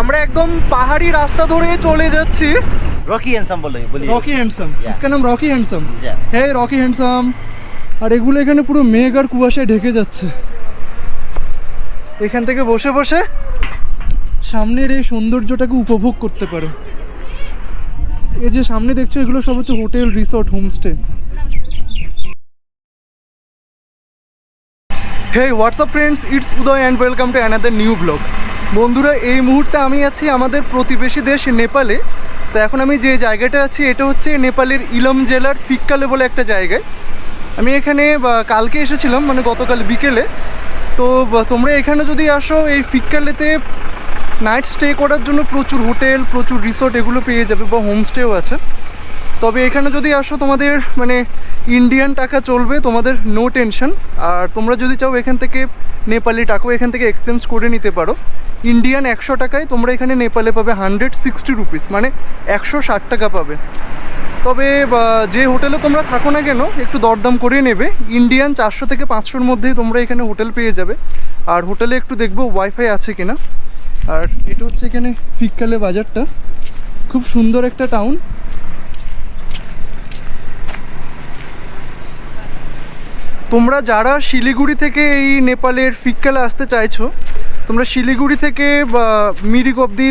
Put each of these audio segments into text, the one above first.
আমরা একদম পাহাড়ি রাস্তা ধরে চলে যাচ্ছি रॉकी हैंडसम बोलो ये बोलिए রকি হ্যান্ডসাম Yeah. इसका नाम Rocky handsome Yeah. Hey Rocky handsome আর এগুলো এখানে পুরো মেঘ আর কুয়াশায় ঢেকে যাচ্ছে এখান থেকে বসে বসে সামনের এই সৌন্দর্যটাকে উপভোগ করতে পারো এই যে সামনে দেখছো এগুলো সব হচ্ছে hotel resort homestay hey what's up friends it's Uday and welcome to another new blog বন্ধুরা, এই মুহূর্তে আমি আছি আমাদের প্রতিবেশী দেশ নেপালে। তো এখন আমি যে জায়গাটা আছি, এটা হচ্ছে নেপালের ইলম জেলার ফিক্কালে বলে একটা জায়গায়। আমি এখানে কালকে এসেছিলাম মানে গতকাল বিকেলে। তো তোমরা এখানে যদি আসো, এই ফিক্কালেতে নাইট স্টে করার জন্য প্রচুর হোটেল, প্রচুর রিসোর্ট এগুলো পেয়ে যাবে, বা হোমস্টেও আছে। তবে এখানে যদি আসো, তোমাদের মানে ইন্ডিয়ান টাকা চলবে, তোমাদের নো টেনশন আর তোমরা যদি চাও এখান থেকে নেপালি টাকাও এখান থেকে এক্সচেঞ্জ করে নিতে পারো। ইন্ডিয়ান একশো টাকায় তোমরা এখানে নেপালে পাবে হান্ড্রেড সিক্সটি রুপিস মানে একশো ষাট টাকা পাবে। তবে যে হোটেলে তোমরা থাকো না কেন, একটু দরদাম করে নেবে। ইন্ডিয়ান চারশো থেকে পাঁচশোর মধ্যেই তোমরা এখানে হোটেল পেয়ে যাবে। আর হোটেলে একটু দেখব ওয়াইফাই আছে কিনা। আর এটা হচ্ছে এখানে ফিককালে বাজারটা। খুব সুন্দর একটা টাউন তোমরা যারা শিলিগুড়ি থেকে এই নেপালের ফিক্কালে আসতে চাইছো, তোমরা শিলিগুড়ি থেকে মিরিক অবধি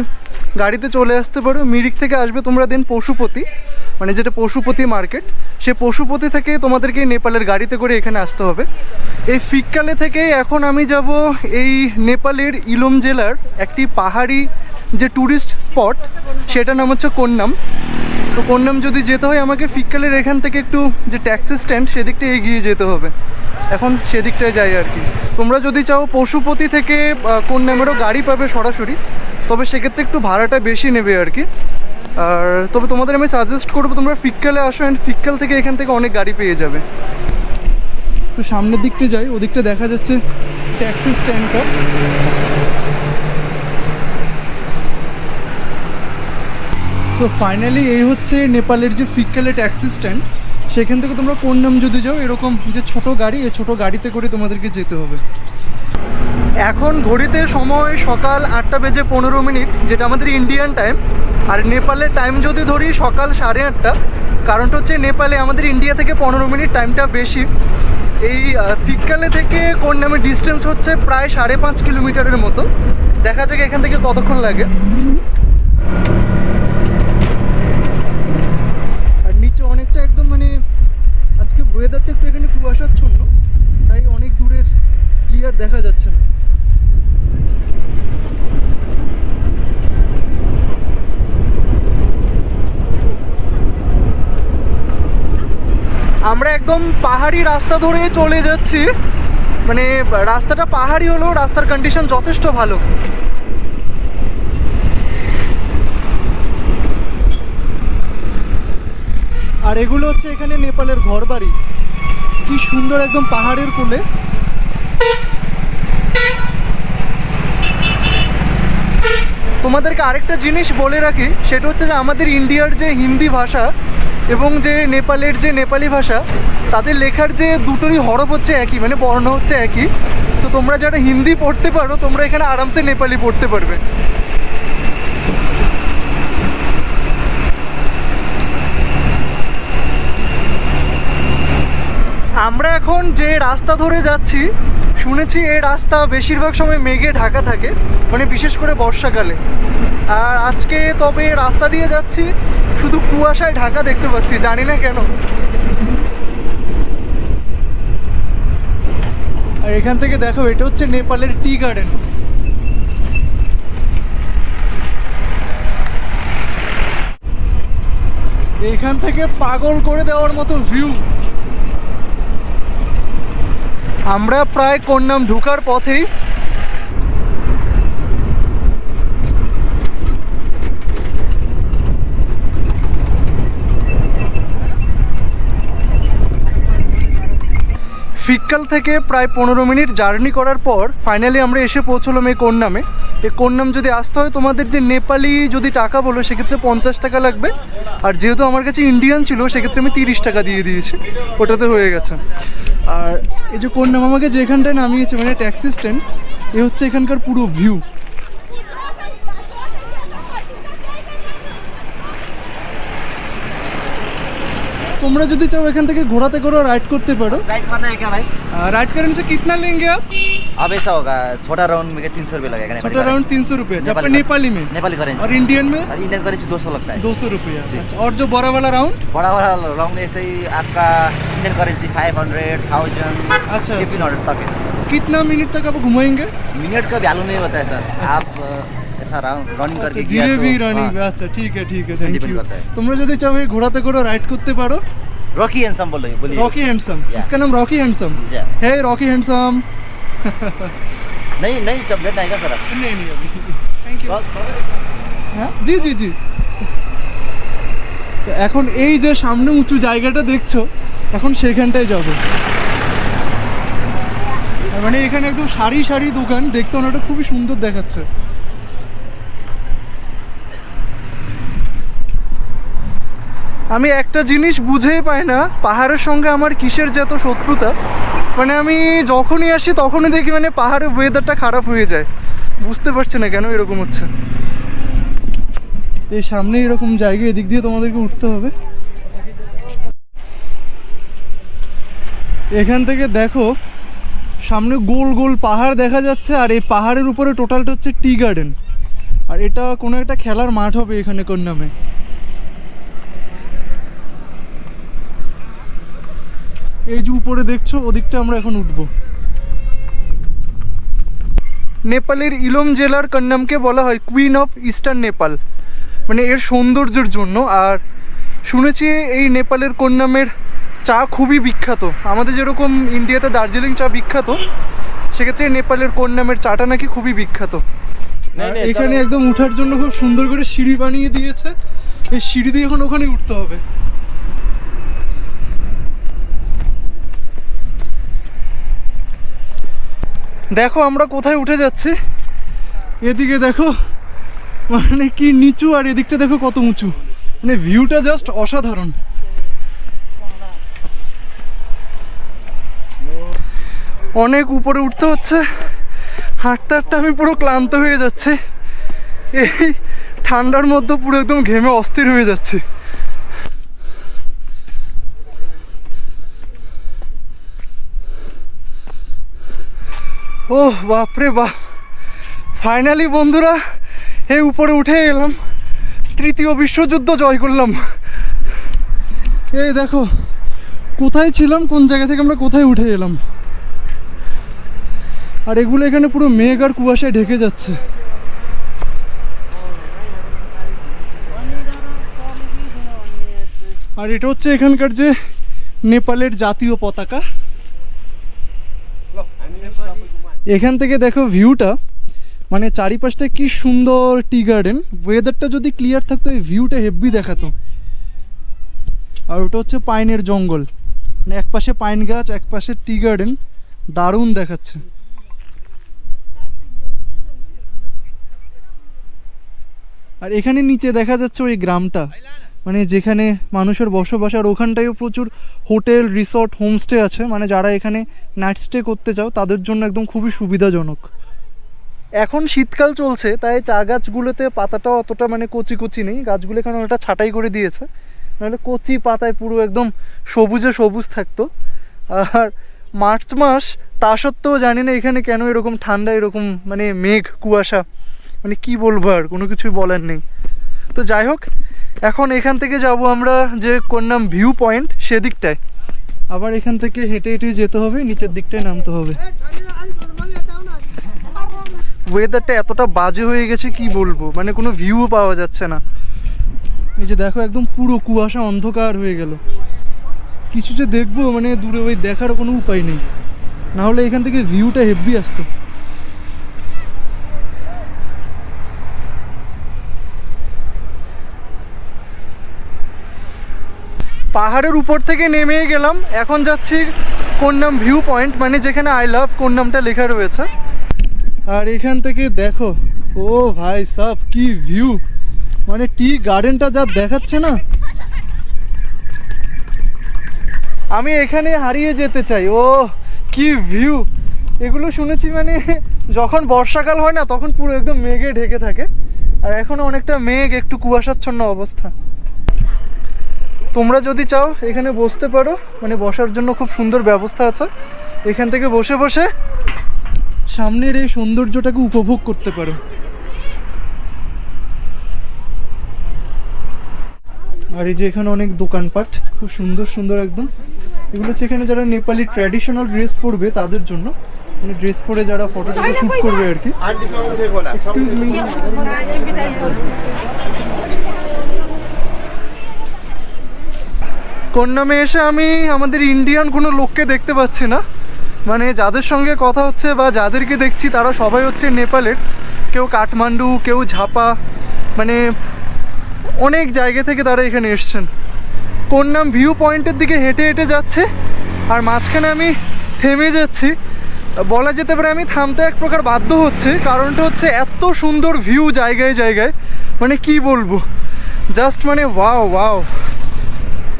গাড়িতে চলে আসতে পারো। মিরিক থেকে আসবে তোমরা দেন পশুপতি মানে যেটা পশুপতি মার্কেট। সে পশুপতি থেকে তোমাদেরকে নেপালের গাড়িতে করে এখানে আসতে হবে। এই ফিক্কালে থেকে এখন আমি যাব এই নেপালের ইলম জেলার একটি পাহাড়ি যে ট্যুরিস্ট স্পট, সেটার নাম হচ্ছে কোন্নাম। তো কোন্নাম যদি যেতে হয়, আমাকে ফিক্কালের এখান থেকে একটু যে ট্যাক্সি স্ট্যান্ড সেদিকটা এগিয়ে যেতে হবে। এখন সেদিকটায় যাই আর কি। তোমরা যদি চাও পশুপতি থেকে কোন্নামেরও গাড়ি পাবে সরাসরি, তবে সেক্ষেত্রে একটু ভাড়াটা বেশি নেবে আর কি। আর তবে তোমাদের আমি সাজেস্ট করব, তোমরা ফিক্কালে আসো অ্যান্ড ফিক্কাল থেকে এখান থেকে অনেক গাড়ি পেয়ে যাবে। একটু সামনের দিকটা যাই, ওদিকটা দেখা যাচ্ছে ট্যাক্সি স্ট্যান্ডটা তো ফাইনালি এই হচ্ছে নেপালের যে ফিক্কালে ট্যাক্সি স্ট্যান্ড সেখান থেকে তোমরা কোন নাম যদি যাও, এরকম যে ছোট গাড়ি, এই ছোট গাড়িতে করে তোমাদেরকে যেতে হবে। এখন ঘড়িতে সময় সকাল আটটা বেজে পনেরো মিনিট, যেটা আমাদের ইন্ডিয়ান টাইম আর নেপালের টাইম যদি ধরি সকাল সাড়ে আটটা, কারণটা হচ্ছে নেপালে আমাদের ইন্ডিয়া থেকে পনেরো মিনিট টাইমটা বেশি। এই ফিক্কালে থেকে কোন নামে ডিস্টেন্স হচ্ছে? প্রায় সাড়ে পাঁচ কিলোমিটারের মতো। দেখা যাক এখান থেকে কতক্ষণ লাগে আর নিচে অনেকটা একদম মানে আজকে ওয়েদারটা একটু এখানে কুয়াশাচ্ছন্ন তাই অনেক দূরের ক্লিয়ার দেখা যাচ্ছে না। আমরা একদম পাহাড়ি রাস্তা ধরে চলে যাচ্ছি। মানে রাস্তাটা পাহাড়ি হলেও রাস্তার কন্ডিশন যথেষ্ট ভালো। আর এগুলো হচ্ছে এখানে নেপালের ঘর বাড়ি কি সুন্দর একদম পাহাড়ের কোলে। তোমাদেরকে আরেকটা জিনিস বলে রাখি, সেটা হচ্ছে যে আমাদের ইন্ডিয়ার যে হিন্দি ভাষা এবং যে নেপালের যে নেপালি ভাষা, তাদের লেখার যে দুটোরই হরফ হচ্ছে একই মানে বর্ণ হচ্ছে একই। তো তোমরা যারা হিন্দি পড়তে পারো, তোমরা এখানে আরামসে নেপালি পড়তে পারবে আমরা এখন যে রাস্তা ধরে যাচ্ছি, শুনেছি এই রাস্তা বেশিরভাগ সময় মেঘে ঢাকা থাকে মানে বিশেষ করে বর্ষাকালে। আর আজকে তবে রাস্তা দিয়ে যাচ্ছি, শুধু কুয়াশায় ঢাকা দেখতে পাচ্ছি, জানি না কেন। আর এখান থেকে দেখো, এটা হচ্ছে নেপালের টি গার্ডেন। এখান থেকে পাগল করে দেওয়ার মতো ভিউ। আমরা প্রায় কোন্নাম ঢুকার পথেই ফিক্কাল থেকে প্রায় পনেরো মিনিট জার্নি করার পর ফাইনালি আমরা এসে পৌঁছলাম এই কোন্নামে। এই কোন্নাম যদি আসতে হয়, তোমাদের যে নেপালি যদি টাকা বলো, সেক্ষেত্রে পঞ্চাশ টাকা লাগবে। আর যেহেতু আমার কাছে ইন্ডিয়ান ছিল, সেক্ষেত্রে আমি তিরিশ টাকা দিয়ে দিয়েছি। ওটাতে হয়ে গেছে। আর এই যে কোন্নাম আমাকে যেখানটায় নামিয়েছে মানে ট্যাক্সি স্ট্যান্ড এ হচ্ছে এখানকার পুরো ভিউ তোমরা যদি चाहो এখান থেকে ঘোড়াতে করে রাইড করতে পারো राइड करना है क्या भाई राइड करने से कितना लेंगे आप अब ऐसा होगा छोटा राउंड में तीन सौ रुपये लगेगा नेपाली छोटा राउंड तीन सौ रुपये जब नेपाली नेपाली में नेपाली करेंसी और इंडियन में और इंडियन करेंसी दो सौ लगता है दो सौ रुपया अच्छा और जो बड़ा वाला राउंड बड़ा बड़ा राउंड ऐसे ही आपका Indian currency five hundred thousand अच्छा, फिफ्टीन हंड्रेड तक है कितना मिनट तक आप घुमाएंगे मिनट का वैल्यू नहीं होता है सर आप अ, ऐसा राउंड रनिंग আচ্ছা करके ধীরে किया तो- ভি রানিং हाँ, আচ্ছা ঠিক আছে ঠিক আছে থ্যাংক depend ইউ करता है। তোমরা যদি চাও এই ঘোড়াতে করে রাইড করতে পারো रॉकी हैंडसम बोलो ये, बोलिए रॉकी हैंडसम Yeah. इसका नाम रॉकी हैंडसम जी। है रॉकी हैंडसम नहीं नहीं सब बैठना है क्या सर आप? नहीं नहीं अभी थैंक ইউ হ্যাঁ জি জি জি তো এখন এই যে সামনে উঁচু জায়গাটা দেখছো এখন সেখানটায় যাব মানে এখানে একদম সারি সারি দোকান দেখতে অনেকটা খুবই সুন্দর দেখাচ্ছে আমি একটা জিনিস বুঝেই পাই না, পাহাড়ের সঙ্গে আমার কিসের যে এত শত্রুতা? মানে আমি যখনই আসি তখনই দেখি মানে পাহাড়ের ওয়েদারটা খারাপ হয়ে যায়। বুঝতে পারছি না কেন এরকম হচ্ছে। এই সামনে এরকম জায়গা, এদিক দিয়ে তোমাদেরকে উঠতে হবে। এখান থেকে দেখো, সামনে গোল গোল পাহাড় দেখা যাচ্ছে, আর এই পাহাড়ের উপরে টোটালটা হচ্ছে টি গার্ডেন আর এটা কোনো একটা খেলার মাঠ হবে এখানে কোন নামে। এই যে উপরে দেখছ ওদিকটা আমরা এখন উঠবো। নেপালের ইলম জেলার কন্নামকে বলা হয় কুইন অফ ইস্টার্ন নেপাল মানে এর সৌন্দর্যের জন্য। আর শুনেছি এই নেপালের কন্যামের চা খুবই বিখ্যাত। আমাদের যেরকম ইন্ডিয়াতে দার্জিলিং চা বিখ্যাত সেক্ষেত্রে নেপালের কন্যামের চাটা নাকি খুবই বিখ্যাত। এখানে একদম উঠার জন্য খুব সুন্দর করে সিঁড়ি বানিয়ে দিয়েছে। এই সিঁড়ি দিয়ে এখন ওখানে উঠতে হবে। দেখো আমরা কোথায় উঠে যাচ্ছি। এদিকে দেখো মানে কি নিচু আর এদিকটা দেখো কত উঁচু। মানে ভিউটা জাস্ট অসাধারণ। অনেক উপরে উঠতে হচ্ছে। হাঁটতে হাঁটতে আমি পুরো ক্লান্ত হয়ে যাচ্ছে। এই ঠান্ডার মধ্যে পুরো একদম ঘেমে অস্থির হয়ে যাচ্ছে। ও বাপরে বাপ ফাইনালি বন্ধুরা, এই উপরে উঠে গেলাম তৃতীয় বিশ্বযুদ্ধ জয় করলাম। এই দেখো, কোথায় ছিলাম, কোন জায়গা থেকে আমরা কোথায় উঠে এলাম? আর এগুলো এখানে পুরো মেঘ আর কুয়াশায় ঢেকে যাচ্ছে। আর এটা হচ্ছে এখানকার যে নেপালের জাতীয় পতাকা। এখান থেকে দেখো ভিউটা মানে চারিপাশটা কি সুন্দর টি গার্ডেন ওয়েদারটা যদি ক্লিয়ার থাকতো, এই ভিউটা হেভি দেখাতো। আর ওটা হচ্ছে পাইনের জঙ্গল। মানে এক পাশে পাইন গাছ এক পাশে টি গার্ডেন দারুণ দেখাচ্ছে। আর এখানে নিচে দেখা যাচ্ছে ওই গ্রামটা। মানে যেখানে মানুষের বসবাস, আর ওখানটায়ও প্রচুর হোটেল, রিসর্ট, হোমস্টে আছে। মানে যারা এখানে নাইট স্টে করতে চাও, তাদের জন্য একদম খুবই সুবিধাজনক। এখন শীতকাল চলছে, তাই চা গাছগুলোতে পাতাটা অতটা মানে কচি কচি নেই। গাছগুলো এখানে ওটা ছাটাই করে দিয়েছে। নাহলে কচি পাতায় পুরো একদম সবুজে সবুজ থাকতো। আর মার্চ মাস, তা সত্ত্বেও জানি না এখানে কেন এরকম ঠান্ডা, এরকম মানে মেঘ, কুয়াশা। মানে কি বলব আর, কোনো কিছুই বলার নেই। তো যাই হোক, এখন এখান থেকে যাব আমরা যে কোন নাম ভিউ পয়েন্ট সেদিকটায়। আবার এখান থেকে হেঁটে হেঁটে যেতে হবে, নিচের দিকটায় নামতে হবে। ওয়েদারটা এতটা বাজে হয়ে গেছে, কি বলব? মানে কোনো ভিউ পাওয়া যাচ্ছে না। এই যে দেখো, একদম পুরো কুয়াশা, অন্ধকার হয়ে গেল। কিছু যে দেখব মানে দূরে ওই দেখার কোনো উপায় নেই। না হলে এখান থেকে ভিউটা হেভি আসতো। পাহাড়ের উপর থেকে নেমে গেলাম। এখন যাচ্ছি কোন নাম ভিউ পয়েন্ট মানে যেখানে আই লাভ কোন নামটা লেখা রয়েছে। আর এখান থেকে দেখো, ও ভাই সাব, কি ভিউ মানে টি গার্ডেনটা যা দেখাচ্ছে না? আমি এখানে হারিয়ে যেতে চাই, ও কি ভিউ এগুলো শুনেছি মানে যখন বর্ষাকাল হয় না, তখন পুরো একদম মেঘে ঢেকে থাকে। আর এখনও অনেকটা মেঘ, একটু কুয়াশাচ্ছন্ন অবস্থা। তোমরা যদি চাও, এখানে বসতে পারো। মানে বসার জন্য খুব সুন্দর ব্যবস্থা আছে। এখান থেকে বসে বসে সামনের এই সৌন্দর্যটাকে উপভোগ করতে পারো। আর এই যে এখানে অনেক দোকানপাট, খুব সুন্দর সুন্দর একদম। এগুলো হচ্ছে এখানে যারা নেপালি ট্র্যাডিশনাল ড্রেস পরবে, তাদের জন্য। মানে ড্রেস পরে যারা ফটোটা শ্যুট করবে আর কি। এক্সকিউজ মি কোন নামে এসে আমি আমাদের ইন্ডিয়ান কোনো লোককে দেখতে পাচ্ছি না। মানে যাদের সঙ্গে কথা হচ্ছে বা যাদেরকে দেখছি, তারা সবাই হচ্ছে নেপালের। কেউ কাঠমান্ডু, কেউ ঝাপা মানে অনেক জায়গা থেকে তারা এখানে এসছেন। কোন নাম ভিউ পয়েন্টের দিকে হেঁটে হেঁটে যাচ্ছে, আর মাঝখানে আমি থেমে যাচ্ছি। বলা যেতে পারে আমি থামতে এক প্রকার বাধ্য হচ্ছে, কারণটা হচ্ছে এত সুন্দর ভিউ জায়গায় জায়গায়। মানে কি বলব? জাস্ট মানে ওয়াও ওয়াও।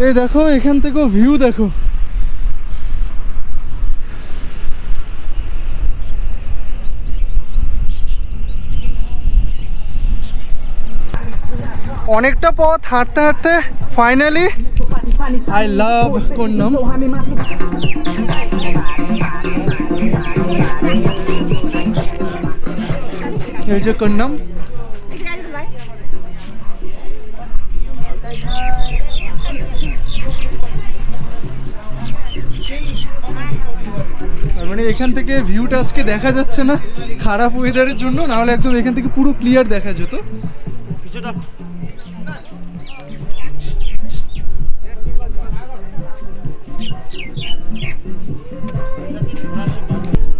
এই দেখো, এখান থেকেও ভিউ দেখো। অনেকটা পথ হাঁটতে হাঁটতে ফাইনালি আই লাভ কন্নম এই যে কন্নম এখান থেকে ভিউটা আজকে দেখা যাচ্ছে না, খারাপ ওয়েদারের জন্য, নাহলে একদম এখান থেকে পুরো ক্লিয়ার দেখা যেত।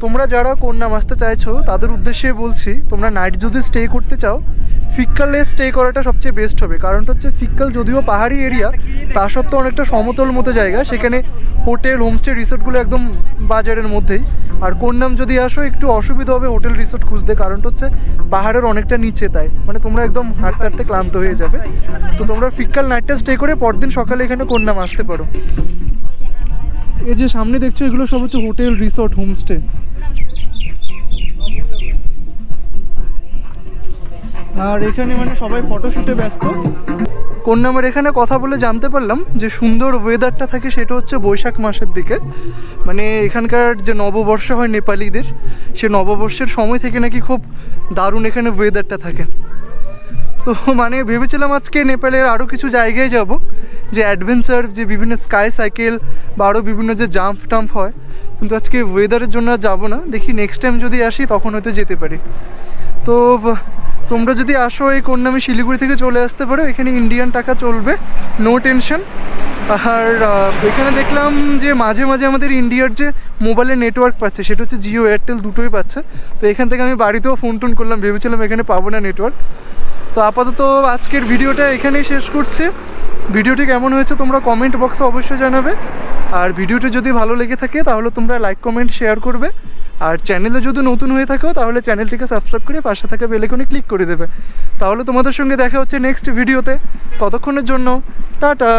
তোমরা যারা কন্যাম আসতে চাইছো, তাদের উদ্দেশ্যে বলছি, তোমরা নাইট যদি স্টে করতে চাও ফিক্কালে স্টে করাটা সবচেয়ে বেস্ট হবে। কারণটা হচ্ছে ফিক্কাল যদিও পাহাড়ি এরিয়া তা সত্ত্বেও অনেকটা সমতল মতো জায়গা। সেখানে হোটেল হোমস্টে রিসোর্টগুলো একদম বাজারের মধ্যেই। আর কন্যাম যদি আসো, একটু অসুবিধা হবে হোটেল রিসোর্ট খুঁজতে। কারণটা হচ্ছে পাহাড়ের অনেকটা নিচে তাই। মানে তোমরা একদম হাঁটতে হাঁটতে ক্লান্ত হয়ে যাবে। তো তোমরা ফিক্কাল নাইটটা স্টে করে পরদিন সকালে এখানে কন্যাম আসতে পারো। এই যে সামনে দেখছ, এগুলো সব হচ্ছে হোটেল, রিসোর্ট, হোমস্টে। আর এখানে মানে সবাই ফটোশুটে ব্যস্ত। কোন নামের এখানে কথা বলে জানতে পারলাম যে সুন্দর ওয়েদারটা থাকে, সেটা হচ্ছে বৈশাখ মাসের দিকে। মানে এখানকার যে নববর্ষ হয় নেপালিদের, সে নববর্ষের সময় থেকে নাকি খুব দারুণ এখানে ওয়েদারটা থাকে। তো মানে ভেবেছিলাম আজকে নেপালের আরও কিছু জায়গায় যাব, যে অ্যাডভেঞ্চার যে বিভিন্ন স্কাই সাইকেল বা আরও বিভিন্ন যে জাম্প টাম্প হয়। কিন্তু আজকে ওয়েদারের জন্য যাব না। দেখি নেক্সট টাইম যদি আসি, তখন হয়তো যেতে পারি। তো, তোমরা যদি আসো এই কোন কন্যামি শিলিগুড়ি থেকে চলে আসতে পারো। এখানে ইন্ডিয়ান টাকা চলবে। নো টেনশন আর এখানে দেখলাম যে মাঝে মাঝে আমাদের ইন্ডিয়ার যে মোবাইলের নেটওয়ার্ক পাচ্ছে, সেটা হচ্ছে জিও এয়ারটেল দুটোই পাচ্ছে। তো এখান থেকে আমি বাড়িতেও ফোন টোন করলাম, ভেবেছিলাম এখানে পাবো না নেটওয়ার্ক তো আপাতত আজকের ভিডিওটা এখানেই শেষ করছি। ভিডিওটি কেমন হয়েছে তোমরা কমেন্ট বক্সে অবশ্যই জানাবে। আর ভিডিওটি যদি ভালো লেগে থাকে, তাহলে তোমরা লাইক কমেন্ট শেয়ার করবে। আর চ্যানেলে যদি নতুন হয়ে থাকো, তাহলে চ্যানেলটিকে সাবস্ক্রাইব করে পাশে থাকা বেলেকনে ক্লিক করে দেবে। তাহলে তোমাদের সঙ্গে দেখা হচ্ছে নেক্সট ভিডিওতে ততক্ষণের জন্য, টাটা!